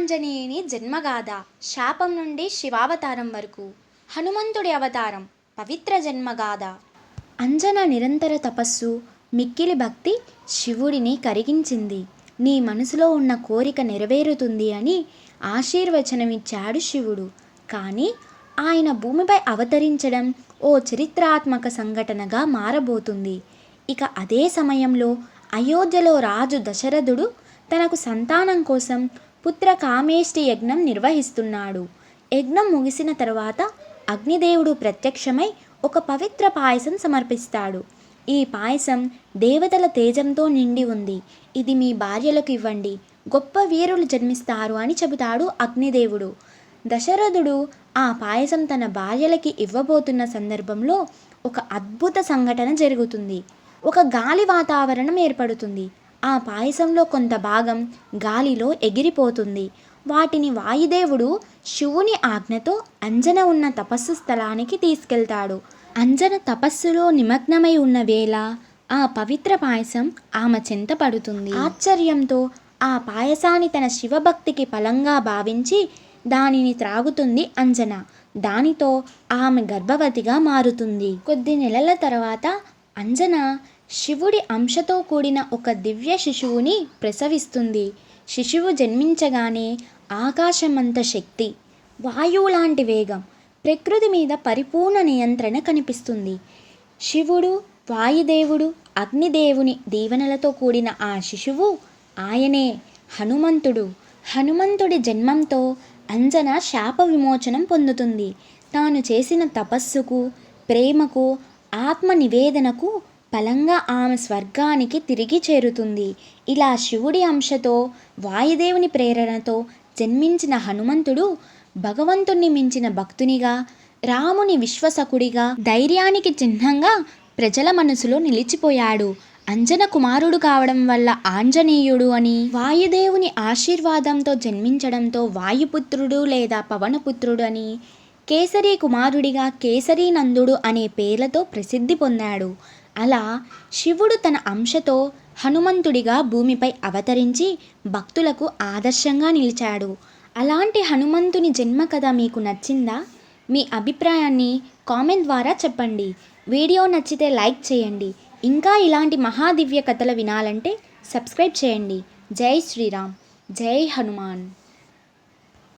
వీరాంజనేయుని జన్మగాథ శాపం నుండి శివావతారం వరకు. హనుమంతుడి అవతారం పవిత్ర జన్మగాథ. అంజన నిరంతర తపస్సు మిక్కిలి భక్తి శివుడిని కరిగించింది. నీ మనసులో ఉన్న కోరిక నెరవేరుతుంది అని ఆశీర్వచనమిచ్చాడు శివుడు. కానీ ఆయన భూమిపై అవతరించడం ఓ చరిత్రాత్మక సంఘటనగా మారబోతుంది. ఇక అదే సమయంలో అయోధ్యలో రాజు దశరథుడు తనకు సంతానం కోసం పుత్ర కామేష్టి యజ్ఞం నిర్వహిస్తున్నాడు. యజ్ఞం ముగిసిన తర్వాత అగ్నిదేవుడు ప్రత్యక్షమై ఒక పవిత్ర పాయసం సమర్పిస్తాడు. ఈ పాయసం దేవతల తేజంతో నిండి ఉంది. ఇది మీ భార్యలకు ఇవ్వండి. గొప్ప వీరులు జన్మిస్తారు అని చెబుతాడు అగ్నిదేవుడు. దశరథుడు ఆ పాయసం తన భార్యలకి ఇవ్వబోతున్న సందర్భంలో ఒక అద్భుత సంఘటన జరుగుతుంది. ఒక గాలి వాతావరణం ఏర్పడుతుంది. ఆ పాయసంలో కొంత భాగం గాలిలో ఎగిరిపోతుంది. వాటిని వాయుదేవుడు శివుని ఆజ్ఞతో అంజన ఉన్న తపస్సు స్థలానికి తీసుకెళ్తాడు. అంజన తపస్సులో నిమగ్నమై ఉన్న వేళ ఆ పవిత్ర పాయసం ఆమె చెంత పడుతుంది. ఆశ్చర్యంతో ఆ పాయసాన్ని తన శివభక్తికి ఫలంగా భావించి దానిని త్రాగుతుంది అంజన. దానితో ఆమె గర్భవతిగా మారుతుంది. కొద్ది నెలల తర్వాత అంజన శివుడి అంశతో కూడిన ఒక దివ్య శిశువుని ప్రసవిస్తుంది. శిశువు జన్మించగానే ఆకాశమంత శక్తి వాయువు లాంటి వేగం ప్రకృతి మీద పరిపూర్ణ నియంత్రణ కనిపిస్తుంది. శివుడు వాయుదేవుడు అగ్నిదేవుని దీవెనలతో కూడిన ఆ శిశువు ఆయనే హనుమంతుడు. హనుమంతుడి జన్మంతో అంజన శాప విమోచనం పొందుతుంది. తాను చేసిన తపస్సుకు ప్రేమకు ఆత్మ నివేదనకు ఫలంగా ఆమె స్వర్గానికి తిరిగి చేరుతుంది. ఇలా శివుడి అంశతో వాయుదేవుని ప్రేరణతో జన్మించిన హనుమంతుడు భగవంతుణ్ణి మించిన భక్తునిగా రాముని విశ్వసకుడిగా ధైర్యానికి చిహ్నంగా ప్రజల మనసులో నిలిచిపోయాడు. అంజన కుమారుడు కావడం వల్ల ఆంజనేయుడు అని వాయుదేవుని ఆశీర్వాదంతో జన్మించడంతో వాయుపుత్రుడు లేదా పవనపుత్రుడు అని కేసరి కుమారుడిగా కేసరి నందుడు అనే పేర్లతో ప్రసిద్ధి పొందాడు. అలా శివుడు తన అంశతో హనుమంతుడిగా భూమిపై అవతరించి భక్తులకు ఆదర్శంగా నిలిచాడు. అలాంటి హనుమంతుని జన్మ కథ మీకు నచ్చిందా? మీ అభిప్రాయాన్ని కామెంట్ ద్వారా చెప్పండి. వీడియో నచ్చితే లైక్ చేయండి. ఇంకా ఇలాంటి మహాదివ్య కథలు వినాలంటే సబ్స్క్రైబ్ చేయండి. జై శ్రీరామ్. జై హనుమాన్.